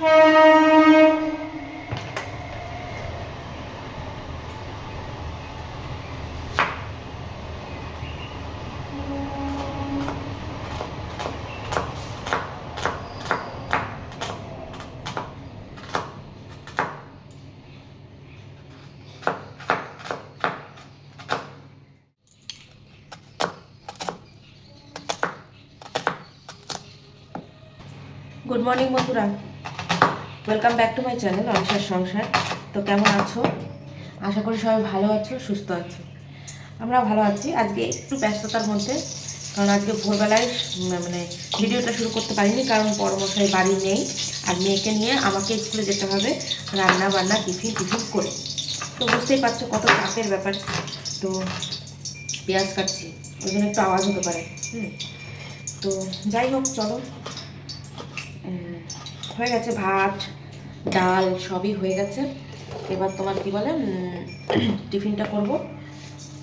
Good morning বন্ধুরা welcome back to my channel অনিশার সংসার। তো কেমন আছো? আশা করি সবাই ভালো আছো, সুস্থ আছো। আমরা ভালো আছি। আজকে একটু ব্যস্ততার মধ্যে, কারণ আজকে ভোরবেলায় মানে ভিডিওটা শুরু করতে পারিনি, কারণ পরমশাই বাড়ি নেই, আর মেয়েকে নিয়ে আমাকে স্কুলে যেতে হবে, রান্না বান্না, টিফিন টিফিন করে। তো বুঝতেই পারছ কত চাপের ব্যাপার। তো পেঁয়াজ কাটছি, ওই জন্য একটু আওয়াজ হতে পারে। হুম। তো যাই হোক, চলো। হয়ে গেছে ভাত ডাল সবই হয়ে গেছে। এবার তোমার কি বলে টিফিনটা করব।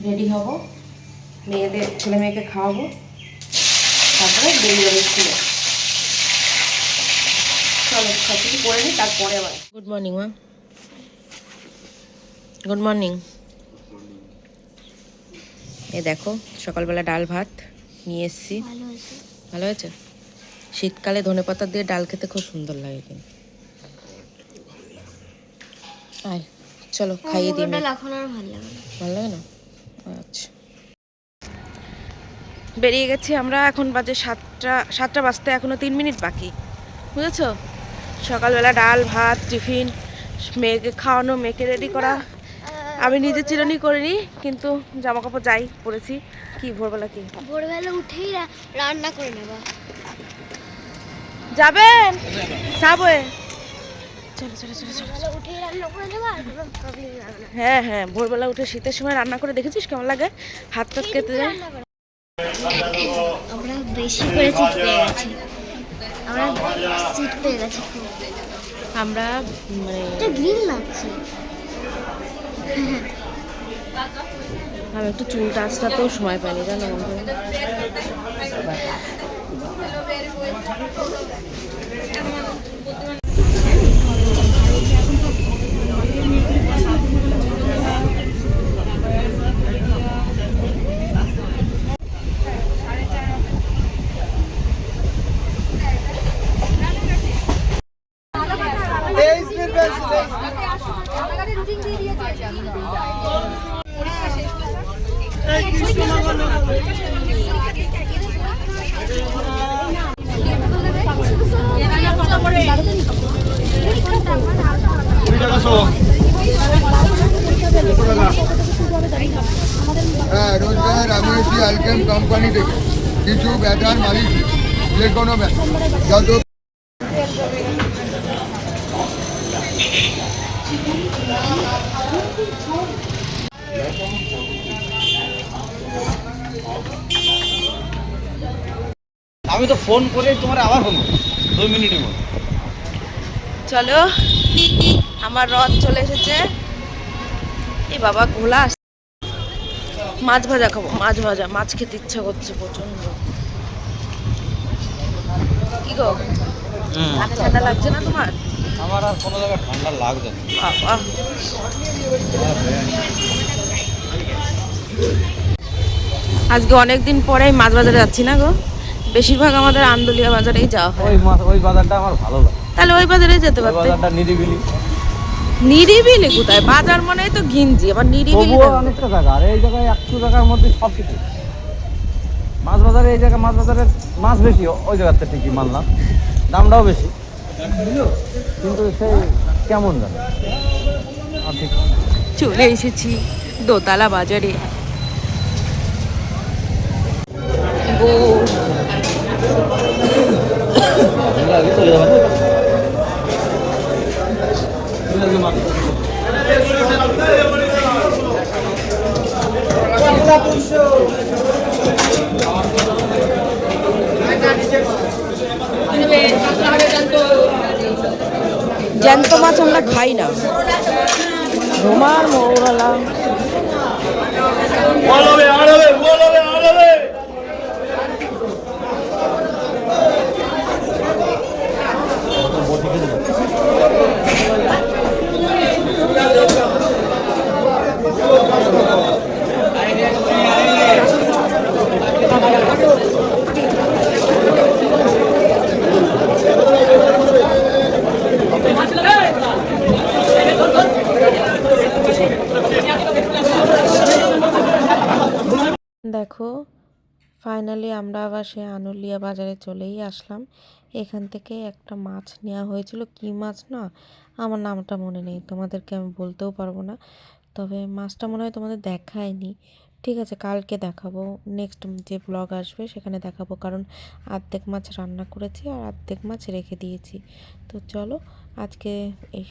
রেডি হব। মেয়েদের ছেলে মেয়েকে খাওয়াবো। তারপরে বেরিয়ে স্কুলে চলো সব কিছু করে নিই তারপরে আবার। গুড মর্নিং মা গুড মর্নিং এ দেখো সকালবেলা ডাল ভাত নিয়ে এসছি। ভালো হয়েছে। ভালো হয়েছে? শীতকালে ধনেপাতা দিয়ে ডাল খেতে খুব সুন্দর লাগে কিন্তু। আয় চলো খাইয়ে দিই ভালো লাগে না। ভালো লাগে না? আচ্ছা। বেরিয়ে গেছি আমরা এখন বাজে সাতটা সাতটা বাজতে এখনও তিন মিনিট বাকি। বুঝেছ? সকালবেলা ডাল ভাত টিফিন মেয়েকে খাওয়ানো মেয়েকে রেডি করা। আমি নিজে চিরনি করিনি কিন্তু জামা কাপড় যাই পরেছি। কি ভোরবেলা কি? ভোরবেলা উঠেই রান্না করে নেবা। যাবেন? সাবওয়ে। চলো চলো চলো চলো হ্যাঁ হ্যাঁ ভোরবেলা উঠে শীতের সময় রান্না করে দেখেছিস কেমন লাগে? হাত টাত কেটে যায়? আমরা বেশি করে সিট পেয়ে গেছি। আমরা সিট পেয়ে গেছি আমরা মানে এটা গ্রিন লাগছে। আমি একটু চুলটা আসতেও সময় পাইনি জানো বন্ধু হ্যাঁ রোজগার আমি এসেছি আলকেম কোম্পানি থেকে ব্যাটার মালিক যে কোনো যত আমি তো ফোন করে তোমার আবার ফোন দুই মিনিটের মধ্যে। চলো আমার রথ চলে এসেছে। এ বাবা ঘোলা মাছ ভাজা খাব। মাছ ভাজা মাছ খেতে ইচ্ছা করছে প্রচণ্ড কি গো? ঠান্ডা ঠান্ডা লাগছে না তোমার? আমার আর কোনো জায়গায় ঠান্ডা লাগছে না। আজকে অনেক দিন পরেই মাছ বাজারে যাচ্ছি না গো? বেশিরভাগ আমাদের আন্দুলিয়া বাজারেই যাওয়া হয়। ওই মাছ ওই বাজারটা আমার ভালো লাগে। তাহলে ওই বাজারে যেতে পারতে। বাজারটা নিরিবিলি। নিরিবিলি কোথায়? বাজার মনেই তো ঘিঞ্জি আবার নিরিবিলি অনেকটা জায়গা। আর এই জায়গায় একশো জায়গার মধ্যে সব কিছু মাছ বাজারে এই জায়গায় মাছ বাজারের মাছ বেশি ওই জায়গাতে ঠিকই মানলাম দামটাও বেশি। কিন্তু সেই কেমন ঠিক চলে এসেছি দোতলা বাজারে। গো চলে জ্যান্ত মাছ আমরা খাই না। রোমার মৌরালা ফাইনালি সে আনুলিয়া বাজারে চলেই আসলাম। এখান থেকে একটা মাছ নেওয়া হয়েছিল। কী মাছ না? আমার নামটা মনে নেই। তোমাদেরকে আমি বলতেও পারব না। তবে মাছটা মনে হয় তোমাদের দেখায়নি। ঠিক আছে, কালকে দেখাবো। নেক্সট যে ব্লগ আসবে সেখানে দেখাবো। কারণ আর্ধেক মাছ রান্না করেছি আর আর্ধেক মাছ রেখে দিয়েছি। তো চলো, আজকে এই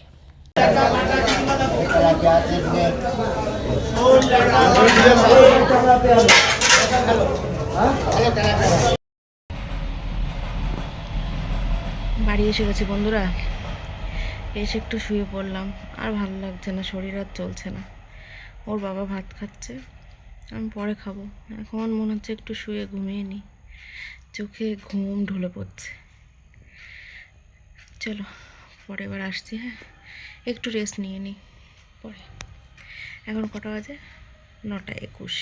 বাড়ি এসে গেছি বন্ধুরা। এসে একটু শুয়ে পড়লাম। আর ভালো লাগছে না, শরীর আর চলছে না। ওর বাবা ভাত খাচ্ছে, আমি পরে খাব। এখন মনে হচ্ছে একটু শুয়ে ঘুমিয়ে নিই চোখে ঘুম ঢুলে পড়ছে। চলো, পরে এবার আসছি হ্যাঁ? একটু রেস্ট নিয়ে নিই পরে। এখন কটা বাজে? নটা একুশ।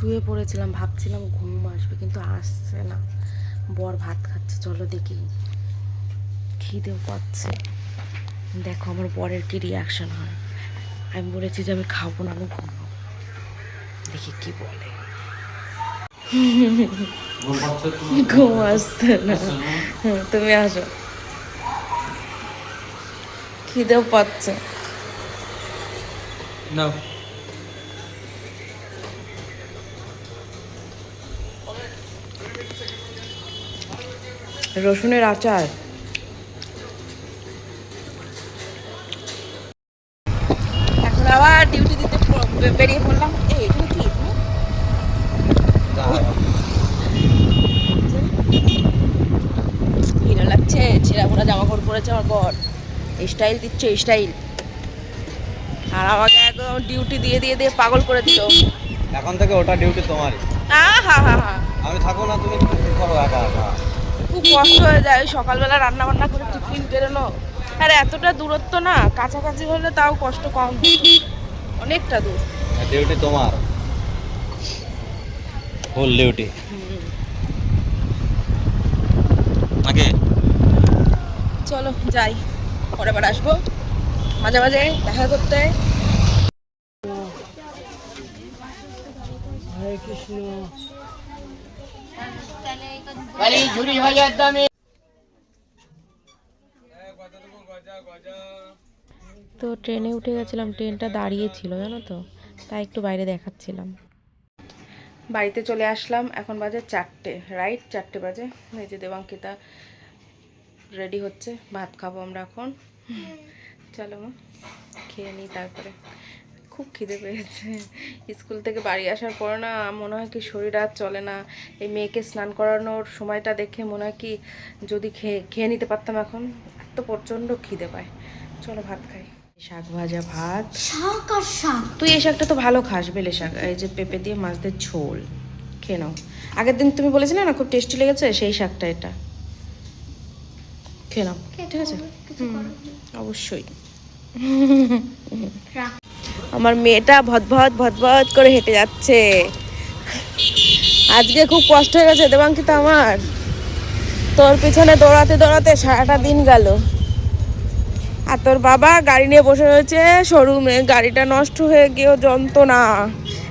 শুয়ে পড়েছিলাম ভাবছিলাম ঘুম আসবে কিন্তু আসছে না। বর ভাত খাচ্ছে চলো দেখি। খিদেও পাচ্ছে। দেখো আমার বরের কি রিয়াকশন হয়। আমি বলেছি যে আমি খাব না আমি ঘুমাবো। দেখি কি বলে। ঘুম আসছে না। তুমি আসো। খিদেও পাচ্ছে। না রসুনের আচার। এখন আবার ডিউটি দিতে বেরিয়ে পড়লাম। এই এখানে কি? হিরো লাগছে ছেঁড়া জামা কাপড় পরেছে আমার বর। স্টাইল দিচ্ছে স্টাইল আর আমাকে একদম ডিউটি দিয়ে দিয়ে দিয়ে পাগল করে দিল। এখন থেকে ওটা ডিউটি তোমারই। আহা হা হা। আমি থাকো না তুমি করো একা একা। কষ্ট হয়ে যায়। সকালবেলা রান্না বান্না করে টিফিন বেরোনো আর এতটা দূরত্ব না কাছাকাছি হলে তাও কষ্ট কম। অনেকটা দূর। ডিউটি তোমার। ফুল ডিউটি নাকি চলো যাই। পরে বার আসব। মাঝে মাঝে দেখা করতে। তো ট্রেনে উঠে গেছিলাম ট্রেনটা দাঁড়িয়ে ছিল জানো তো? তাই একটু বাইরে দেখাচ্ছিলাম। বাড়িতে চলে আসলাম এখন বাজে চারটে রাইট চারটে বাজে। এই যে দেবাঙ্কিতা রেডি হচ্ছে ভাত খাব আমরা এখন। চলো মা খেয়ে নিই তারপরে। খুব খিদে পেয়েছে। স্কুল থেকে বাড়ি আসার পর না মনে হয় কি শরীর আর চলে না। এই মেয়েকে স্নান করানোর সময়টা দেখে মনে হয় কি যদি খেয়ে খেয়ে নিতে পারতাম এখন। এত প্রচণ্ড খিদে পায়। চলো ভাত খাই। শাক ভাজা ভাত। শাক আর শাক। তুই এই শাকটা তো ভালো খাস বেলে শাক। এই যে পেঁপে দিয়ে মাছদের ঝোল। খেয়ে নাও। আগের দিন তুমি বলেছিলে না খুব টেস্টি লেগেছে? সেই শাকটা এটা। খেয়ে নাও। ঠিক আছে? অবশ্যই। রাখ। আমার মেয়েটা ভদভদ ভদভদ করে হেঁটে যাচ্ছে। আজকে খুব কষ্ট হয়ে গেছে দেবাঙ্কিতা আমার। তোর পিছনে দৌড়াতে দৌড়াতে সারাটা দিন গেল। আর তোর বাবা গাড়ি নিয়ে বসে রয়েছে শোরুমে। গাড়িটা নষ্ট হয়ে গিয়েও যন্ত্রণা।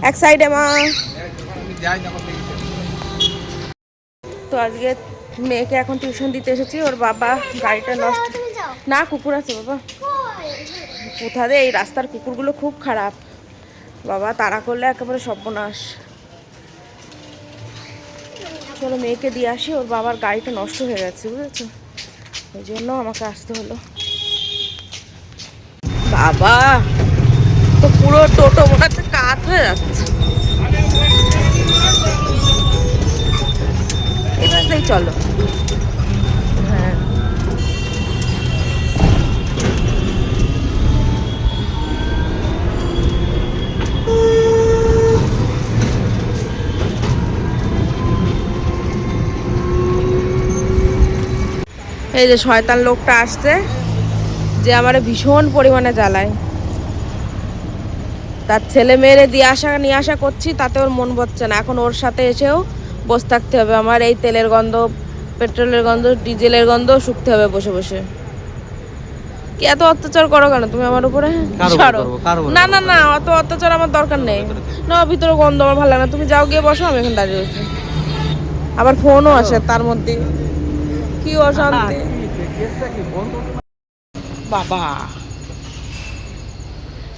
এক সাইডে মা। তো আজকে মেয়েকে এখন টিউশন দিতে এসেছি। ওর বাবা গাড়িটা নষ্ট না, কুকুর আছে, বাবা। কোথাতে এই রাস্তার কুকুরগুলো খুব খারাপ। বাবা, তাড়া করলে একেবারে সর্বনাশ। চলো, মেয়েকে দিয়ে আসি, ওর বাবার গাড়িটা নষ্ট হয়ে গেছে, বুঝেছ? ওই জন্য আমাকে আসতে হলো। বাবা, তো পুরো টোটো মনে হচ্ছে কাত হয়ে যাচ্ছে। এবার চলো। এই যে শয়তান লোকটা আসছে যে আমার ভীষণ পরিমাণে জ্বালায়। তার ছেলে মেয়েরে দিয়ে আসা নিয়ে আসা করছি তাতে ওর মন বসছে না। এখন ওর সাথে এসেও বসে থাকতে হবে। আমার এই তেলের গন্ধ পেট্রোলের গন্ধ ডিজেলের গন্ধ শুকতে হবে বসে বসে। কি এত অত্যাচার করো কেন? তুমি আমার উপরে না না না অত অত্যাচার আমার দরকার নেই। না ভিতরে গন্ধ আমার ভালো লাগে না। তুমি যাও গিয়ে বসো আমি এখন দাঁড়িয়ে রয়েছি। আবার ফোনও আসে তার মধ্যে। কি অশান্তি। বাবা।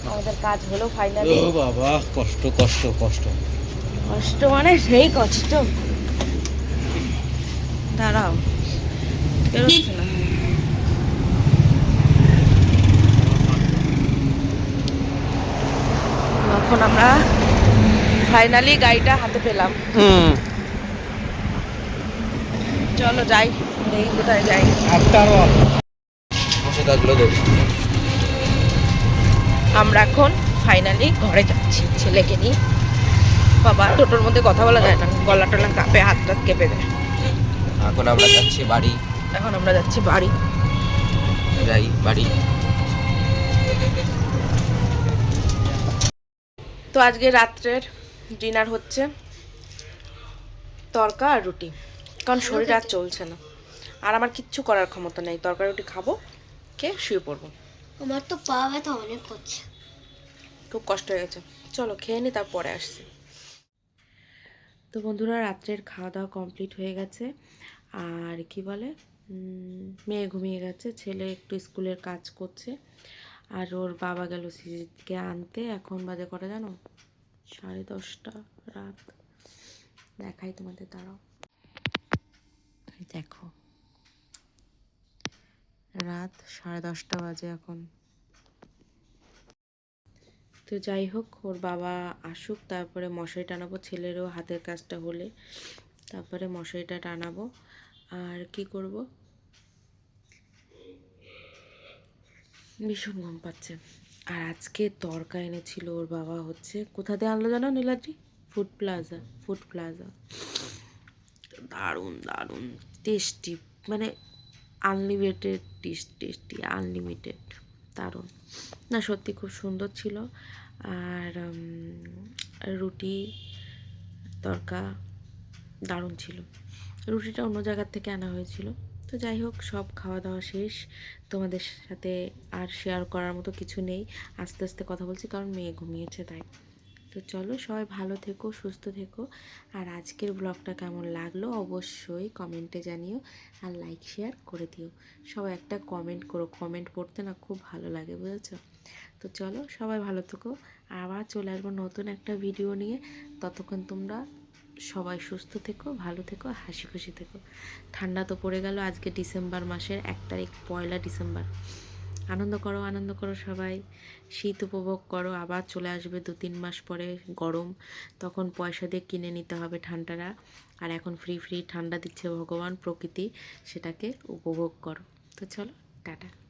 আমাদের কাজ হলো ফাইনালি ও বাবা কষ্ট কষ্ট কষ্ট। কষ্ট মানে সেই কষ্ট। দাঁড়াও। বেরোচ্ছে না। এখন আমরা ফাইনালি গাড়িটা হাতে পেলাম। হুম। চলো যাই। দেখি কোথায় যাই? আফটার অল বসে কাজগুলো দেবে আমরা এখন ফাইনালি ঘরে যাচ্ছি ছেলেকে নিয়ে। বাবা টোটোর মধ্যে কথা বলা যায় না গলা টলা কাঁপে হাত টাত কেঁপে দেয়। এখন আমরা যাচ্ছি বাড়ি। এখন আমরা যাচ্ছি বাড়ি। যাই বাড়ি। তো আজকে রাত্রের ডিনার হচ্ছে তরকা আর রুটি কারণ শরীর আর চলছে না। আর আমার কিচ্ছু করার ক্ষমতা নেই। তরকা রুটি খাব কে শুয়ে পড়ব। আমার তো পা ব্যথা অনেক করছে। খুব কষ্ট হয়ে গেছে। চলো খেয়ে নি তারপরে আসছি। তো বন্ধুরা রাত্রের খাওয়া দাওয়া কমপ্লিট হয়ে গেছে। আর কি বলে? মেয়ে ঘুমিয়ে গেছে। ছেলে একটু স্কুলের কাজ করছে। আর ওর বাবা গেল সিজিকে আনতে। এখন বাজে কটা জানো? সাড়ে দশটা রাত। দেখাই তোমাদের দাঁড়াও। দেখো। রাত সাড়ে দশটা বাজে এখন। তো যাই হোক, ওর বাবা আসুক, তারপরে মশারি টানাবো, ছেলেরও হাতের কাজটা হলে। তারপরে মশারিটা টানাবো। আর কি করব? ভীষণ ঘুম পাচ্ছে। আর আজকে তরকা এনেছিল ওর বাবা হচ্ছে, কোথা দিয়ে আনলো জানো Niladri? Food plaza food plaza দারুণ দারুণ টেস্টি মানে আনলিমিটেড টেস্ট টেস্টি আনলিমিটেড দারুণ। না, সত্যি খুব সুন্দর ছিল। আর রুটি, তরকা দারুণ ছিল। রুটিটা অন্য জায়গার থেকে আনা হয়েছিল। তো যাই হোক, সব খাওয়া দাওয়া শেষ। তোমাদের সাথে আর শেয়ার করার মতো কিছু নেই। আস্তে আস্তে কথা বলছি কারণ মেয়ে ঘুমিয়েছে, তাই। তো চলো সবাই ভালো থেকো, সুস্থ থেকো। আর আজকের ব্লগটা কেমন লাগল অবশ্যই কমেন্টে জানিও আর লাইক শেয়ার করে দিও। সবাই একটা কমেন্ট করো কমেন্ট পড়তে না খুব ভালো লাগে, বুঝেছ? তো চলো সবাই ভালো থেকো। আবার চলে আসব নতুন একটা ভিডিও নিয়ে। ততক্ষণ তোমরা সবাই সুস্থ থেকো, ভালো থেকো, হাসি খুশি থেকো। ঠান্ডা তো পড়ে গেল আজকে ডিসেম্বর মাসের এক তারিখ, পয়লা ডিসেম্বর আনন্দ করো আনন্দ করো সবাই। শীত উপভোগ করো, আবার চলে আসবে দু তিন মাস পরে গরম। তখন পয়সা দিয়ে কিনে নিতে হবে ঠান্ডারা আর এখন ফ্রি ফ্রি ঠান্ডা দিচ্ছে ভগবান, প্রকৃতি, সেটাকে উপভোগ করো। তো চলো, টাটা।